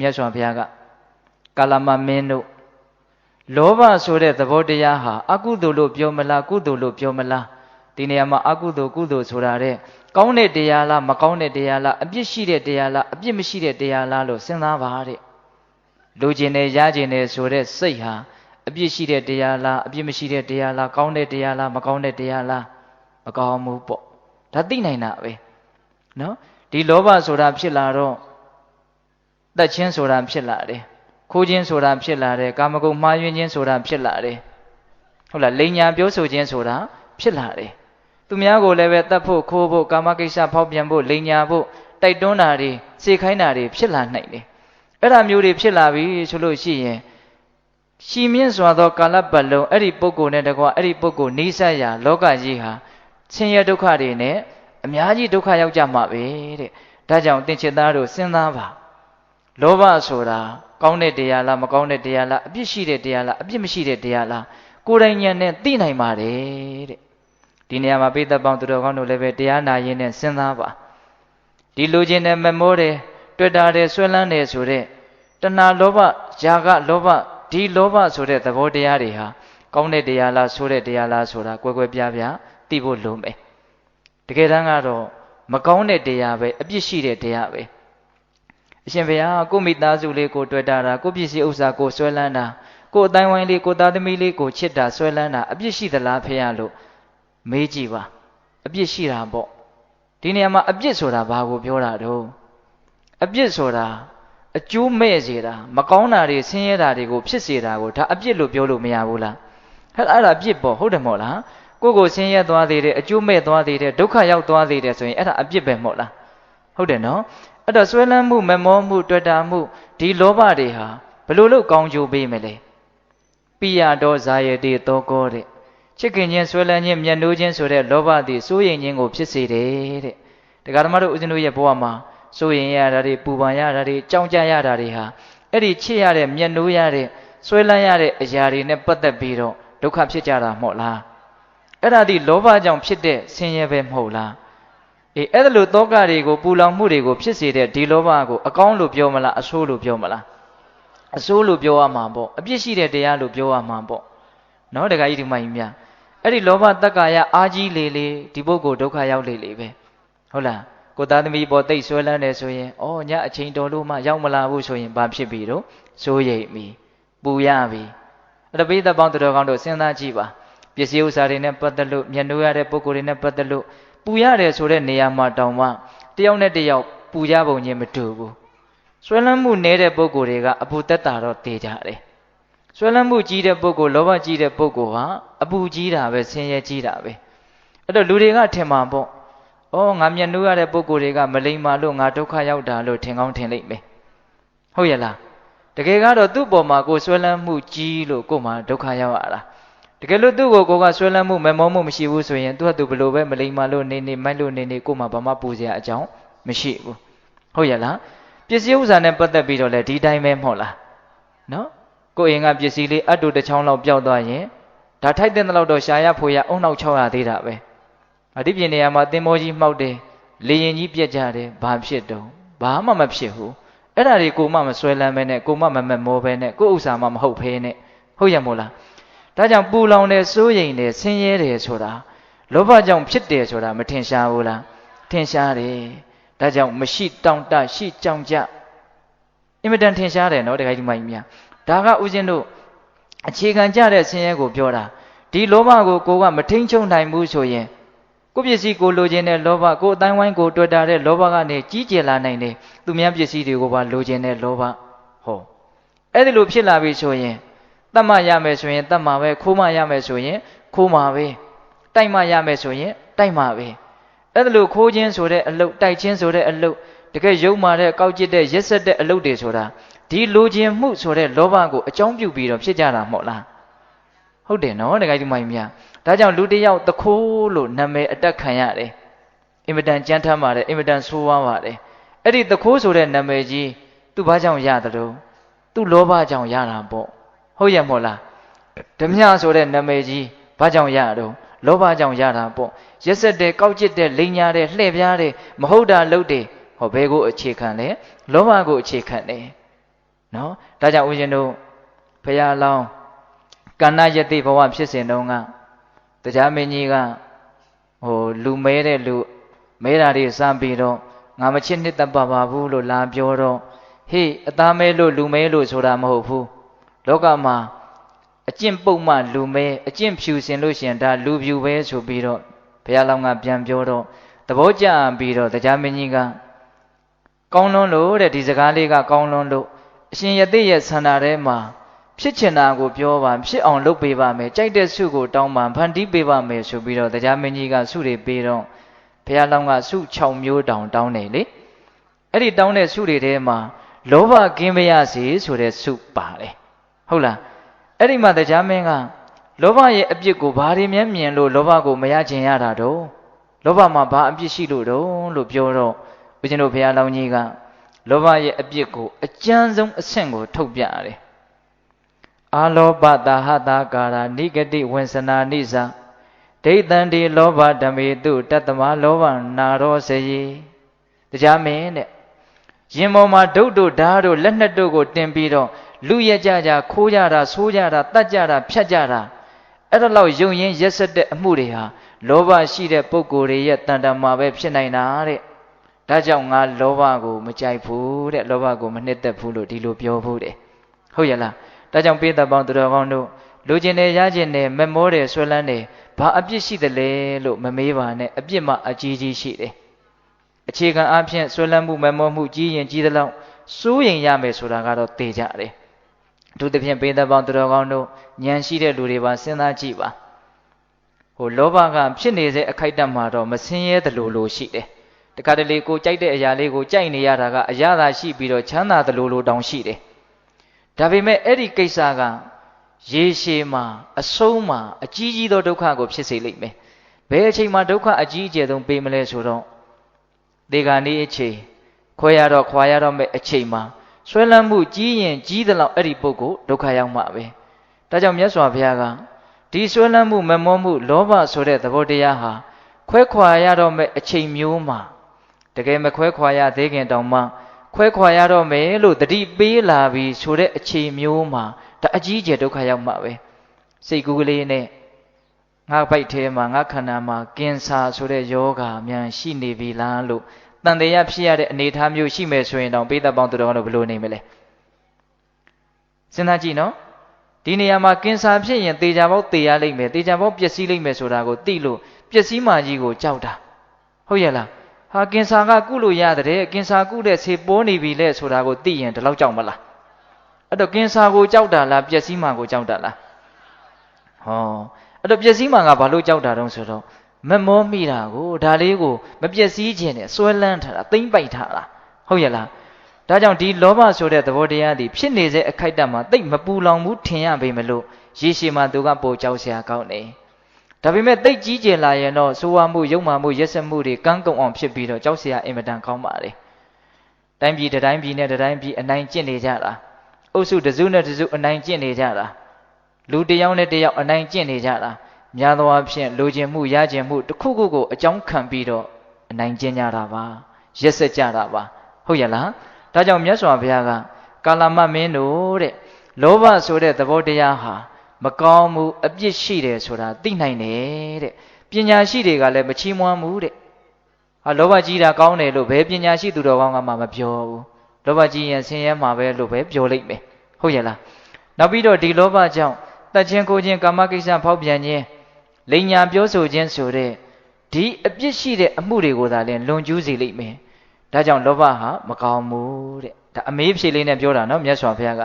မြတ်စွာဘုရားကကာလမမင်းတို့လောဘဆိုတဲ့သဘောတရားဟာအကုသိုလ်လို့ပြောမလားကုသိုလ်လို့ပြောမလားဒီနေရာမှာအကုသိုလ်ကုသိုလ်ဆိုတာတဲ့ကောင်းတဲ့တရားလားမကောင်းတဲ့တရားလားအပြစ်ရှိတဲ့တရားလားအပြစ်မရှိတဲ့တရားလားလို့စဉ်းစားပါတဲ့လူကျင်တယ်ရကျင်တယ်ဆိုတဲ့စိတ်ဟာအပြစ်ရှိတဲ့တရားလားအပြစ်မရှိတဲ့တရားလားကောင်းတဲ့တရားလားမကောင်းတဲ့တရားလားမကောင်းဘူးပေါ့ဒါသိနိုင်တာပဲနော်ဒီလောဘဆိုတာဖြစ်လာတော့ တတ်ချင်းဆိုတာဖြစ်လာတယ်ခိုးခြင်းဆိုတာဖြစ်လာတယ်ကာမဂုဏ်မှားယွင်းခြင်းဆိုတာဖြစ်လာတယ်ဟုတ်လားလိန်ညာပြောဆိုခြင်းဆိုတာဖြစ်လာတယ်သူများကိုလည်းပဲတတ်ဖို့ခိုးဖို့ကာမကိစ္စဖောက်ပြန်ဖို့လိန်ညာဖို့တိုက်တွန်းတာတွေစေခိုင်းတာတွေဖြစ်လာနိုင်တယ်အဲ့ဒါမျိုးတွေဖြစ်လာပြီဆိုလို့ရှိရင်ရှီမြင့်စွာသောကာလပတ်လုံးအဲ့ဒီပုဂ္ဂိုလ်နဲ့တကွာအဲ့ဒီပုဂ္ဂိုလ်နိစ္စရာလောကကြီးဟာဆင်းရဲဒုက္ခတွေနဲ့အများကြီးဒုက္ခရောက်ကြမှာပဲတဲ့ဒါကြောင့်သင်္ချစ်သားတို့စဉ်းစားပါ လောဘဆိုတာကောင်းတဲ့တရားလားမကောင်းတဲ့တရားလားအပြစ်ရှိတဲ့တရားလားအပြစ်မရှိတဲ့တရားလားကိုယ်တိုင်ဉာဏ်နဲ့သိနိုင်ပါတယ်တဲ့ဒီနေရာမှာပိဿပေါင်းသူတော်ကောင်းတို့လည်းပဲတရားနာရင်းနဲ့စဉ်းစားပါဒီလူချင်းနဲ့မမောတယ်တွေ့တာတယ်ဆွဲလန်းတယ်ဆိုတဲ့တဏှာလောဘຢာကလောဘဒီလောဘဆိုတဲ့သဘောတရားတွေဟာကောင်းတဲ့တရားလားဆိုတဲ့တရားလားဆိုတာကွယ်ကွယ်ပြားပြားသိဖို့လိုမယ်တကယ်တမ်းကတော့မကောင်းတဲ့တရားပဲအပြစ်ရှိတဲ့တရားပဲ အရှင်ဘုရားကိုမိသားစုလေးကိုတွေ့တာတာကိုပစ္စည်းဥစ္စာကိုဆွဲလန်းတာကိုအတိုင်းဝိုင်းလေးကိုသားသမီးလေးကိုချစ်တာဆွဲလန်းတာအပြစ်ရှိသလားဖေရလို့မေးကြည့်ပါအပြစ်ရှိတာပေါ့ဒီနေရာမှာအပြစ်ဆိုတာဘာကိုပြောတာတော့အပြစ်ဆိုတာအကျိုးမဲ့စေတာမကောင်းတာတွေဆင်းရဲတာတွေကိုဖြစ်စေတာကိုဒါအပြစ်လို့ပြောလို့မရဘူးလားအဲ့အဲ့ဒါအပြစ်ပေါ့ဟုတ်တယ်မို့လားကိုကိုဆင်းရဲသွားသေးတယ်အကျိုးမဲ့သွားသေးတယ်ဒုက္ခရောက်သွားသေးတယ်ဆိုရင်အဲ့ဒါအပြစ်ပဲမဟုတ်လားဟုတ်တယ်နော် အဲ့တော့ဆွဲလန်းမှုမမောမှုတွေ့တာမှုဒီလောဘတွေဟာဘလို့လို့ကောင်းကျိုးပေးမလဲပိယတော်ဇာယတိတောကောတဲ့ချစ်ခင်ခြင်းဆွဲလန်းခြင်းမျက်နှိုးခြင်းဆိုတဲ့လောဘသည်စိုးရိမ်ခြင်းကိုဖြစ်စေတယ်တဲ့တရားဓမ္မတို့ဦးဇင်းတို့ရဲ့ဘဝမှာစိုးရိမ်ရတာတွေပူပန်ရတာတွေကြောက်ကြရတာတွေဟာအဲ့ဒီချစ်ရတဲ့မျက်နှိုးရတဲ့ဆွဲလန်းရတဲ့အရာတွေနဲ့ပတ်သက်ပြီးတော့ဒုက္ခဖြစ်ကြတာမဟုတ်လားအဲ့ဒါဒီလောဘကြောင့်ဖြစ်တဲ့ဆင်းရဲပဲမဟုတ်လား အေးအဲ့ဒါလိုတောကတွေကိုပူလောင်မှုတွေကိုဖြစ်စေတဲ့ဒီလောဘကိုအကောင်းလို့ပြောမလားအဆိုးလို့ပြောမလားအဆိုးလို့ပြောရမှာပေါ့အပြစ်ရှိတဲ့တရားလို့ပြောရမှာပေါ့နော်တခါကြီးဒီမိုင်းများအဲ့ဒီလောဘတက္ကာယအာကြီးလေလေဒီပုဂ္ဂိုလ်ဒုက္ခရောက်လေလေပဲဟုတ်လားကိုသားသမီးပေါ်တိတ်ဆွဲလန်းတယ်ဆိုရင်ဩညအချိန်တော်လို့မှရောက်မလာဘူးဆိုရင်ဘာဖြစ်ပြီတော့စိုးရိမ်ပြီပူရပြီအဲ့ဒါပိသက်ပေါင်းတော်ကောင်းတို့စဉ်းစားကြည့်ပါပစ္စည်းဥစ္စာတွေနဲ့ပတ်သက်လို့မျက်နှိုးရတဲ့ပုဂ္ဂိုလ်တွေနဲ့ပတ်သက်လို့ ပူရတယ်ဆိုတဲ့နေရာမှာတောင်မှတယောက်နဲ့တယောက်ပူကြပုံချင်းမတူဘူးဆွဲလန်းမှုနည်းတဲ့ပုဂ္ဂိုလ်တွေကအပူတက်တာတော့တေးကြတယ်ဆွဲလန်းမှုကြီးတဲ့ပုဂ္ဂိုလ်လောဘကြီးတဲ့ပုဂ္ဂိုလ်ဟာအပူကြီးတာပဲဆင်းရဲကြီးတာပဲအဲ့တော့လူတွေကထင်မှာပေါ့ဩငါမျက်နှိုးရတဲ့ပုဂ္ဂိုလ်တွေကမလိမ္မာလို့ငါဒုက္ခရောက်တာလို့ထင်ကောင်းထင်လိမ့်မယ်ဟုတ်ရဲ့လားတကယ်ကတော့သူ့ပေါ်မှာကိုဆွဲလန်းမှုကြီးလို့ကို့မှာဒုက္ခရောက်ရတာ တကယ်လို့သူ့ကိုကိုကဆွဲလန်းမှုမမောမှုမရှိဘူးဆိုရင်သူကသူဘလို့ပဲမလိမ္မာလို့နေနေမိုက်လို့နေနေကို့မှာဘာမှပူစရာအကြောင်းမရှိဘူးဟုတ်ရဲ့လားပစ္စည်းဥစ္စာနဲ့ပတ်သက်ပြီးတော့လေဒီတိုင်းပဲမဟုတ်လားနော်ကိုအိမ်ကပစ္စည်းလေးအတူတစ်ချောင်းလောက်ပျောက်သွားရင်ဒါထိုက်တဲ့လောက်တော့ရှာရဖို့ရအုံနောက်600သေးတာပဲအဒီပြင်နေရာမှာသင်္ဘောကြီးမှောက်တယ်လေရင်ကြီးပြက်ကြတယ်ဘာဖြစ်တုံးဘာမှမဖြစ်ဘူးအဲ့ဒါတွေကိုမှမဆွဲလန်းပဲနဲ့ကိုမှမမက်မောပဲနဲ့ကိုဥစ္စာမှမဟုတ်ဖဲနဲ့ဟုတ်ရမို့လား ဒါကြောင့်ပူလောင်တယ်စိုးရိမ်တယ်ဆင်းရဲတယ်ဆိုတာလောဘကြောင့်ဖြစ်တယ်ဆိုတာမထင်ရှားဘူးလားထင်ရှားတယ်ဒါကြောင့်မရှိတောင့်တရှိကြောင်ကြအင်မတန်ထင်ရှားတယ်နော်တခါကြီးမိုင်းများဒါကဥစဉ်တို့အခြေခံကြတဲ့ဆင်းရဲကိုပြောတာဒီလောဘကိုကိုကမထိန်ချုံနိုင်ဘူးဆိုရင်ကိုပစ္စည်းကိုလိုချင်တဲ့လောဘကိုအတိုင်းဝိုင်းကိုတွေ့တာတဲ့လောဘကနေကြီးကျယ်လာနိုင်တယ်သူများပစ္စည်းတွေကိုပါလိုချင်တဲ့လောဘဟောအဲ့ဒီလိုဖြစ်လာပြီဆိုရင် တတ်မှရမယ်ဆိုရင်တတ်မှပဲခိုးမှရမယ်ဆိုရင်ခိုးမှပဲတိုက်မှရမယ်ဆိုရင်တိုက်မှပဲအဲ့ဒါလို့ခိုးခြင်းဆိုတဲ့အလုတ်တိုက်ခြင်းဆိုတဲ့အလုတ်တကယ်ယုံမာတဲ့ကောက်ကျစ်တဲ့ရက်ဆက်တဲ့အလုတ်တွေဆိုတာဒီလိုခြင်းမှုဆိုတဲ့လောဘကိုအကြောင်းပြုပြီးတော့ဖြစ်ကြတာမဟုတ်လားဟုတ်တယ်နော်တကယ်ဒီမိုင်းများဒါကြောင့်လူတစ်ယောက်တခိုးလို့နာမည်အတက်ခံရတယ်အင်မတန်ကြမ်းထမ်းပါတယ်အင်မတန်ဆိုးဝါးပါတယ်အဲ့ဒီတခိုးဆိုတဲ့နာမည်ကြီးသူဘာကြောင့်ရတယ်လို့သူလောဘကြောင့်ရတာပေါ့ ဟုတ်ရဲ့မို့လားဓမြဆိုတဲ့နာမည်ကြီးဘာကြောင့်ရတော့လောဘကြောင့်ရတာပေါ့ရက်ဆက်တဲ့ကောက်ကျစ်တဲ့လိန်ညာတဲ့လှည့်ပြားတဲ့မဟုတ်တာလုပ်တယ်ဟောဘဲကိုအခြေခံလဲလောဘကိုအခြေခံတယ်နော်ဒါကြောင့်ဦးဇင်းတို့ဘုရားလောင်းကဏ္ဍယတိဘဝဖြစ်စဉ်တုန်းကတရားမင်းကြီးကဟိုလူမဲတဲ့လူမဲတာတွေစမ်းပြီးတော့ငါမချစ်နှစ်သက်ပါပါဘူးလို့လာပြောတော့ဟေးအသားမဲလို့လူမဲလို့ဆိုတာမဟုတ်ဘူး လောကမှာအကျင့်ပုံမှလူမဲအကျင့်ဖြူစင်လို့ရှင်ဒါလူဖြူပဲဆိုပြီးတော့ဘုရားလောင်းကပြန်ပြောတော့သဘောကျပြီးတော့တရားမင်းကြီးကကောင်းလွန်းလို့တဲ့ဒီစကားလေးကကောင်းလွန်းလို့အရှင်ယသိရဲ့ဆန္ဒထဲမှာဖြစ်ချင်တာကိုပြောပါဖြစ်အောင်လုပ်ပေးပါမယ်ကြိုက်တဲ့ဆုကိုတောင်းပါဖန်တီးပေးပါမယ်ဆိုပြီးတော့တရားမင်းကြီးကဆုတွေပေးတော့ဘုရားလောင်းကဆု6မျိုးတောင်းတောင်းတယ်လေအဲ့ဒီတောင်းတဲ့ဆုတွေထဲမှာလောဘကင်းမရစေဆိုတဲ့ဆုပါတယ် ဟုတ်လားအဲ့ဒီမှာတရားမင်းကလောဘရဲ့အပြစ်ကိုဘာတွေမြဲမြင်လို့လောဘကိုမရကျင်ရတာတော့လောဘမှာဘာအပြစ်ရှိလို့တော့လို့ပြောတော့ဦးဇင်းတို့ဘုရားလောင်းကြီးကလောဘရဲ့အပြစ်ကိုအကျဉ်းဆုံးအဆင့်ကိုထုတ်ပြရတယ်အာလောဘတာဟတာကာရာနိဂတိဝင်္စနာနိစာဒိဋ္ဌံဒီလောဘဓမေတုတတ္တမလောဘနာရောစယေတရားမင်းတဲ့ရင်ပေါ်မှာဒုတ်တို့ဓာတ်တို့လက်နှစ်တို့ကိုတင်ပြီးတော့ လူရကြကြခိုးကြတာဆိုးကြတာတတ်ကြတာဖြတ်ကြတာအဲ့ဒါလောက်ယုံရင်ရက်ဆက်တဲ့အမှုတွေဟာလောဘရှိတဲ့ပုဂ္ဂိုလ်တွေရဲ့တန်တမာပဲဖြစ်နိုင်တာတဲ့ဒါကြောင့်ငါလောဘကိုမကြိုက်ဘူးတဲ့လောဘကိုမနှစ်သက်ဘူးလို့ဒီလိုပြောဖို့တဲ့ဟုတ်ရဲ့လားဒါကြောင့်ပေးသက်ပေါင်းသူတော်ကောင်းတို့လူကျင်တယ်ရကျင်တယ်မမောတယ်ဆွဲလန်းတယ်ဘာအပြစ်ရှိတယ်လဲလို့မမေးပါနဲ့အပြစ်မှအကြီးကြီးရှိတယ်အခြေခံအဖြစ်ဆွဲလန်းမှုမမောမှုကြီးရင်ကြီးသလောက်စိုးရင်ရမယ်ဆိုတာကတော့သိကြတယ် အထူးသဖြင့်ပေးသက်ပေါင်းသူတော်ကောင်းတို့ဉာဏ်ရှိတဲ့လူတွေပါစဉ်းစားကြည့်ပါဟိုလောဘကဖြစ်နေတဲ့အခိုက်အတန့်မှာတော့မဆင်းရဲသလိုလိုရှိတယ်တခါတလေကိုကြိုက်တဲ့အရာလေးကိုကြိုက်နေရတာကအရသာရှိပြီးတော့ချမ်းသာသလိုလိုတောင်ရှိတယ်ဒါပေမဲ့အဲ့ဒီကိစ္စကရေရှည်မှာအဆုံးမှာအကြီးကြီးသောဒုက္ခကိုဖြစ်စေလိမ့်မယ်ဘယ်အချိန်မှာဒုက္ခအကြီးအကျယ်ဆုံးပေးမလဲဆိုတော့ဒီကနေ့အချိန်ခွဲရတော့ခွာရတော့မဲ့အချိန်မှာ ဆွဲလန်းမှုကြီးရင်ကြီးသလောက်အဲ့ဒီပုဂ္ဂိုလ်ဒုက္ခရောက်မှာပဲဒါကြောင့်မြတ်စွာဘုရားကဒီဆွဲလန်းမှုမမောမှုလောဘဆိုတဲ့သဘောတရားဟာခွဲခွာရတော့မဲ့အချိန်မျိုးမှာတကယ်မခွဲခွာရသေးခင်တောင်မှခွဲခွာရတော့မယ်လို့တတိပေးလာပြီဆိုတဲ့အချိန်မျိုးမှာဒါအကြီးကျယ်ဒုက္ခရောက်မှာပဲစိတ်ကူးကလေးနဲ့ငါပိုက်ထဲမှာငါခန္ဓာမှာကင်ဆာဆိုတဲ့ယောဂါမြန်ရှိနေပြီလားလို့ တန်တရားဖြစ်ရတဲ့အနေအထားမျိုးရှိမယ်ဆိုရင်တော့ပိဿပေါင်းသူတော်တို့ဘယ်လိုနေမလဲစဉ်းစားကြည့်နော်ဒီနေရာမှာကင်ဆာဖြစ်ရင်တေချာပေါက်တေရလိမ့်မယ်တေချာပေါက်ပျက်စီးလိမ့်မယ်ဆိုတာကိုသိလို့ပျက်စီးမှကြီးကိုကြောက်တာဟုတ်ရဲ့လားဟာကင်ဆာကကုလို့ရတယ်ကင်ဆာကုတဲ့ဆေးပေါ်နေပြီလေဆိုတာကိုသိရင်ဒီလောက်ကြောက်မလားအဲ့တော့ကင်ဆာကိုကြောက်တာလားပျက်စီးမှကိုကြောက်တာလားဟောအဲ့တော့ပျက်စီးမှကဘာလို့ကြောက်တာတုံးဆိုတော့ မမောမိတာကိုဒါလေးကိုမပျက်စီးခြင်းနဲ့စွဲလန်းထားတာသိမ့်ပိုက်ထားတာဟုတ်ရဲ့လားဒါကြောင့်ဒီလောဘဆိုတဲ့သဘောတရားသည်ဖြစ်နေစေအခိုက်အတန့်မှာတိတ်မပူလောင်ဘူးထင်ရပေမလို့ရေရှည်မှာသူကပိုကြောက်စရာကောင်းတယ်ဒါပေမဲ့တိတ်ကြီးကျယ်လာရင်တော့စိုးဝါမှုယုံမှမှုရက်စက်မှုတွေကန်းကုံအောင်ဖြစ်ပြီးတော့ကြောက်စရာအင်မတန်ကောင်းပါလေတိုင်းပြည်တိုင်းပြည်နဲ့တိုင်းပြည်အနိုင်ကျင့်နေကြတာအုပ်စုတစုနဲ့တစုအနိုင်ကျင့်နေကြတာလူတယောက်နဲ့တယောက်အနိုင်ကျင့်နေကြတာ များသောအားဖြင့်လိုချင်မှုရချင်မှုတစ်ခုခုကိုအကြောင်းခံပြီးတော့အနိုင်ကျင့်ကြတာပါရက်စက်ကြတာပါဟုတ်ရဲ့လားဒါကြောင့်မြတ်စွာဘုရားကကာလမမင်းတို့တဲ့လောဘဆိုတဲ့သဘောတရားဟာမကောင်းမှုအပြစ်ရှိတယ်ဆိုတာသိနိုင်တယ်တဲ့ပညာရှိတွေကလည်းမချီးမွမ်းဘူးတဲ့ဟာလောဘကြီးတာကောင်းတယ်လို့ဘယ်ပညာရှိသူတော်ကောင်းကမှမပြောဘူးလောဘကြီးရင်ဆင်းရဲမှာပဲလို့ပဲပြောလိုက်မယ်ဟုတ်ရဲ့လားနောက်ပြီးတော့ဒီလောဘကြောင့်တတ်ခြင်းကိုခြင်းကာမကိစ္စဖောက်ပြန်ခြင်း လိန်ညာပြောဆိုခြင်းဆိုတဲ့ဒီအပြစ်ရှိတဲ့အမှုတွေကိုသာလင်လွန်ကျူးစေလိမ့်မယ်ဒါကြောင့်လောဘဟာမကောင်းဘူးတဲ့ဒါအမေးဖြေလေးနဲ့ပြောတာနော်မြတ်စွာဘုရားက